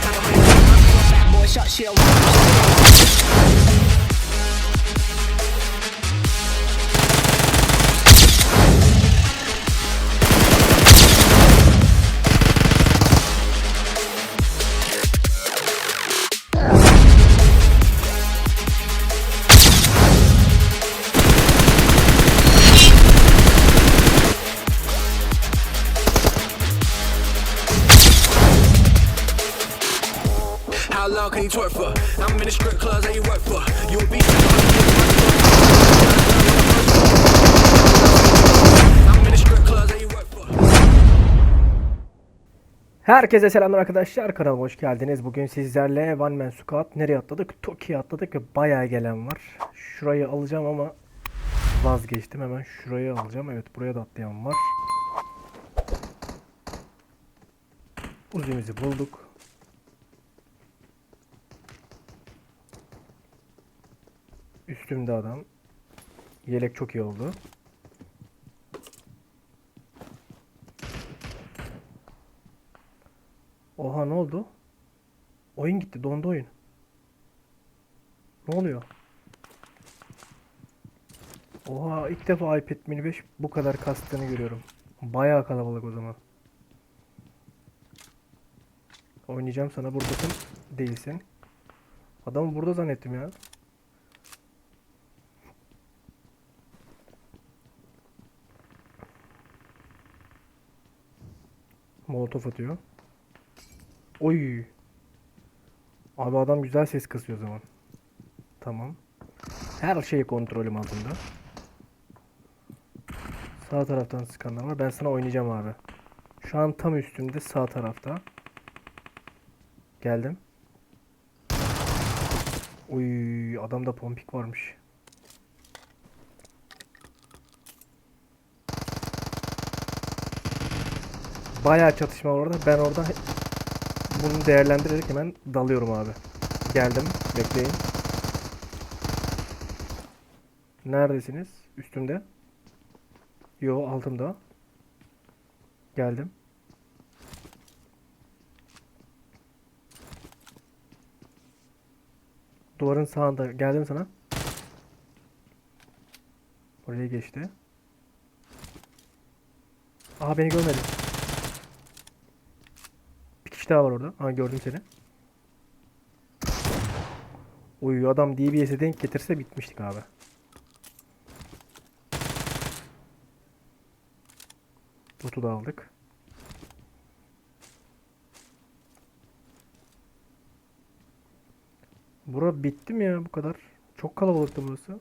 Bad boy shot shit. Twerk for? I'm in strip clubs that you work for. You will be. Herkese selamlar arkadaşlar. Kanalıma hoş geldiniz. Bugün sizlerle One Man Squad nereye atladık? Toki'ye atladık ve bayağı gelen var. Şurayı alacağım ama vazgeçtim. Hemen şurayı alacağım. Evet buraya da atlayan var. Uzimizi bulduk. Üstümde adam. Yelek çok iyi oldu. Oha ne oldu? Oyun gitti, dondu oyun. Ne oluyor? Oha ilk defa iPad mini 5 bu kadar kastığını görüyorum. Bayağı kalabalık o zaman. Oynayacağım sana buradasın değilsin. Adamı burada zannettim ya. Molotof atıyor. Oy. Abi adam güzel ses kısıyor o zaman. Tamam. Her şey kontrolüm altında. Sağ taraftan sıkanlar var. Ben sana oynayacağım abi. Şu an tam üstümde sağ tarafta. Geldim. Oy adamda pompik varmış. Bayağı çatışma orada. Ben orada bunu değerlendirerek hemen dalıyorum abi. Geldim. Bekleyin. Neredesiniz? Üstümde. Yo altımda. Geldim. Duvarın sağında. Geldim sana. Oraya geçti. Aha beni görmedi. Daha var orada. Ha gördüm seni. Oy adam DBS'e denk getirse bitmiştik abi. Botu da aldık. Bura bitti mi ya bu kadar? Çok kalabalıktı burası.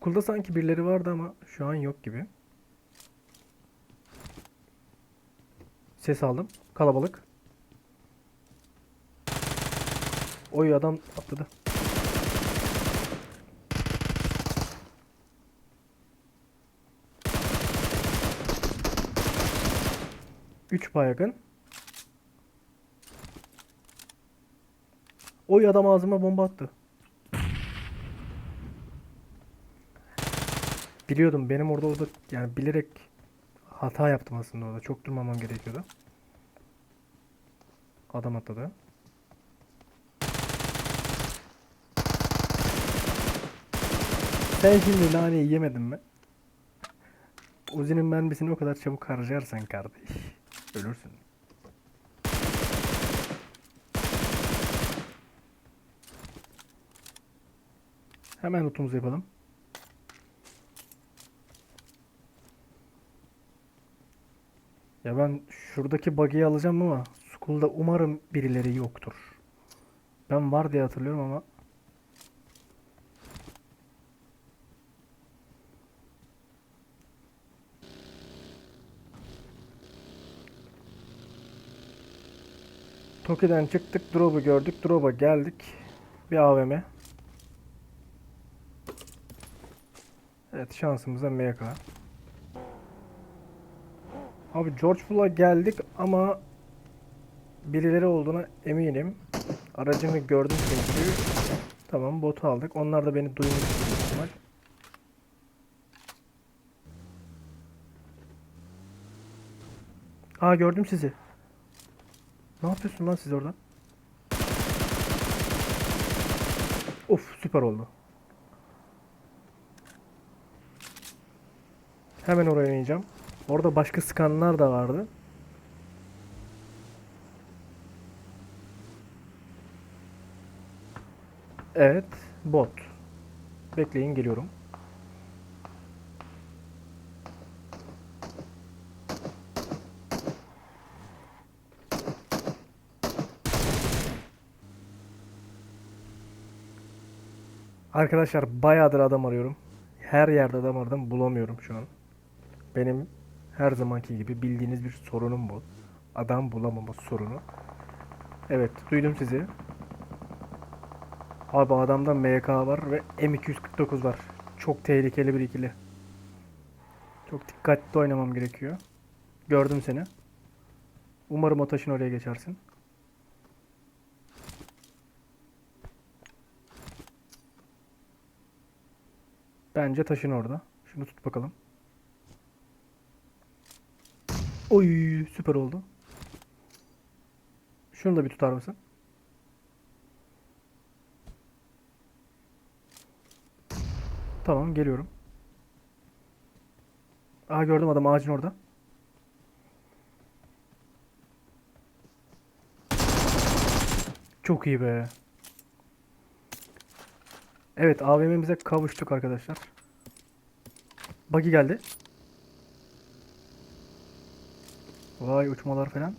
School'da sanki birileri vardı ama şu an yok gibi. Ses aldım. Kalabalık. Oy adam atladı. Üç baygın. Oy adam ağzıma bomba attı. Biliyordum benim orada orada yani bilerek hata yaptım aslında orada. Çok durmamam gerekiyordu. Adam atladı. Sen şimdi naneyi yemedin mi? Uzi'nin mermisini o kadar çabuk harcarsan kardeş. Ölürsün. Hemen lootumuzu yapalım. Ya ben şuradaki buggy'i alacağım ama School'da umarım birileri yoktur. Ben var diye hatırlıyorum ama Toki'den çıktık, drop'u gördük, drop'a geldik. Bir AVM. Evet şansımıza MK. Abi George Bull'a geldik ama birileri olduğuna eminim. Aracını gördüm çünkü. Tamam botu aldık. Onlar da beni duymuş. Aa gördüm sizi. Ne yapıyorsun lan siz orada? Of süper oldu. Hemen oraya oynayacağım. Orada başka skanlar da vardı. Evet, bot. Bekleyin geliyorum. Arkadaşlar bayağıdır adam arıyorum. Her yerde adam aradım bulamıyorum şu an. Benim her zamanki gibi bildiğiniz bir sorunum bu. Adam bulamama sorunu. Evet duydum sizi. Abi adamda MK var ve M249 var. Çok tehlikeli bir ikili. Çok dikkatli oynamam gerekiyor. Gördüm seni. Umarım o taşın oraya geçersin. Bence taşın orada. Şunu tut bakalım. Oy süper oldu. Şunu da bir tutar mısın? Tamam geliyorum. Aa gördüm adam ağacın orada. Çok iyi be. Evet AVM'mize kavuştuk arkadaşlar. Buggy geldi. Vay uçmalar falan.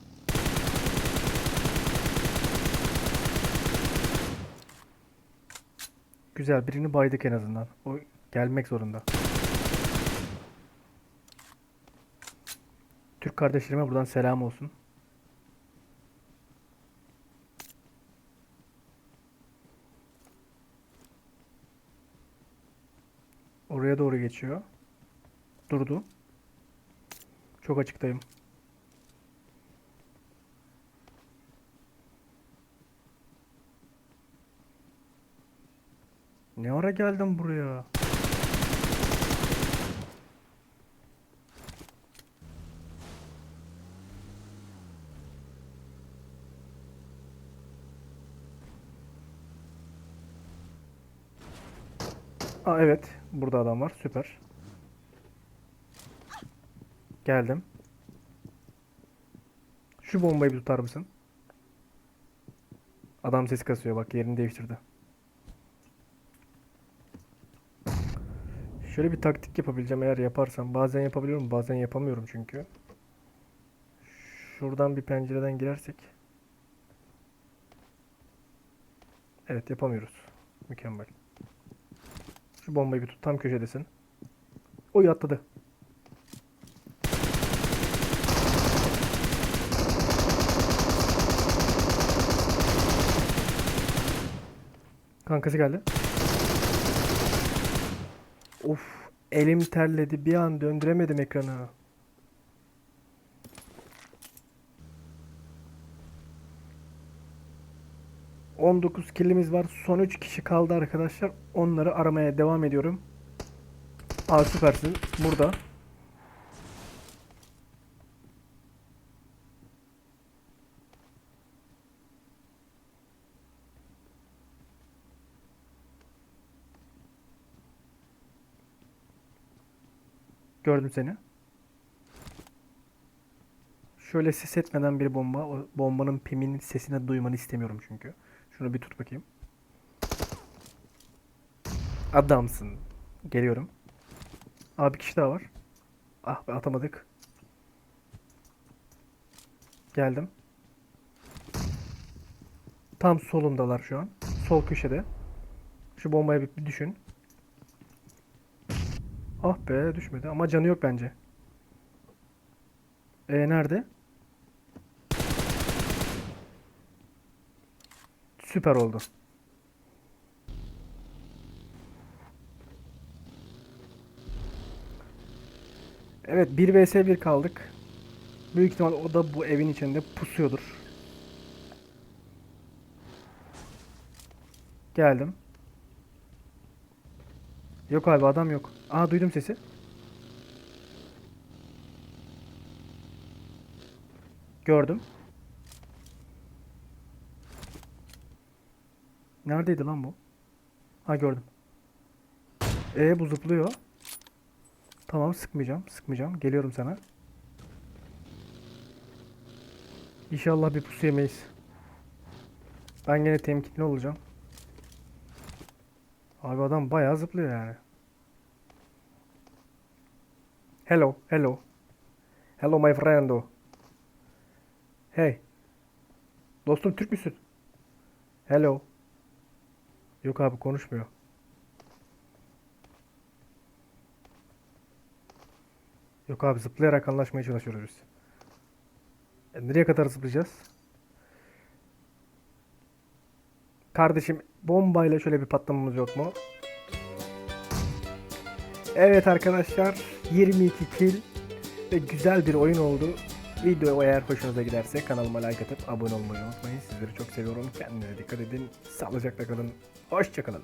Güzel birini baydık en azından. O gelmek zorunda. Türk kardeşlerime buradan selam olsun. Oraya doğru geçiyor. Durdu. Çok açıktayım. Ne ara geldim buraya? Aa evet. Burada adam var. Süper. Geldim. Şu bombayı bir tutar mısın? Adam ses kasıyor bak yerini değiştirdi. Şöyle bir taktik yapabileceğim eğer yaparsam. Bazen yapabiliyorum bazen yapamıyorum çünkü. Şuradan bir pencereden girersek. Evet yapamıyoruz. Mükemmel. Şu bombayı bir tut tam köşedesin. Oy atladı. Kankası geldi. Of elim terledi bir an döndüremedim ekranı. ...19 kilimiz var. Son 3 kişi kaldı arkadaşlar. Onları aramaya devam ediyorum. Aa süpersin. Burada. Gördüm seni. Şöyle ses etmeden bir bomba. O bombanın piminin sesini duymanı istemiyorum çünkü. Şunu bir tut bakayım. Adamsın. Geliyorum. Abi kişi daha var. Ah be atamadık. Geldim. Tam solundalar şu an. Sol köşede. Şu bombayı bir, bir düşün. Ah be düşmedi ama canı yok bence. E nerede? Süper oldu. Evet 1 vs 1 kaldık. Büyük ihtimal o da bu evin içinde pusuyordur. Geldim. Yok abi adam yok. Aa duydum sesi. Gördüm. Neredeydi lan bu? Ha gördüm. E bu zıplıyor. Tamam sıkmayacağım. Sıkmayacağım. Geliyorum sana. İnşallah bir pusu yemeyiz. Ben gene temkinli olacağım. Abi adam bayağı zıplıyor yani. Hello, hello. Hello my friendo. Hey. Dostum Türk müsün? Hello. Yok abi konuşmuyor. Yok abi zıplayarak anlaşmaya çalışıyoruz biz. E, nereye kadar zıplayacağız? Kardeşim bombayla şöyle bir patlamamız yok mu? Evet arkadaşlar 22 kill ve güzel bir oyun oldu. Video eğer hoşunuza giderse kanalıma like atıp abone olmayı unutmayın. Sizleri çok seviyorum. Kendinize dikkat edin. Sağlıcakla kalın. Hoşçakalın.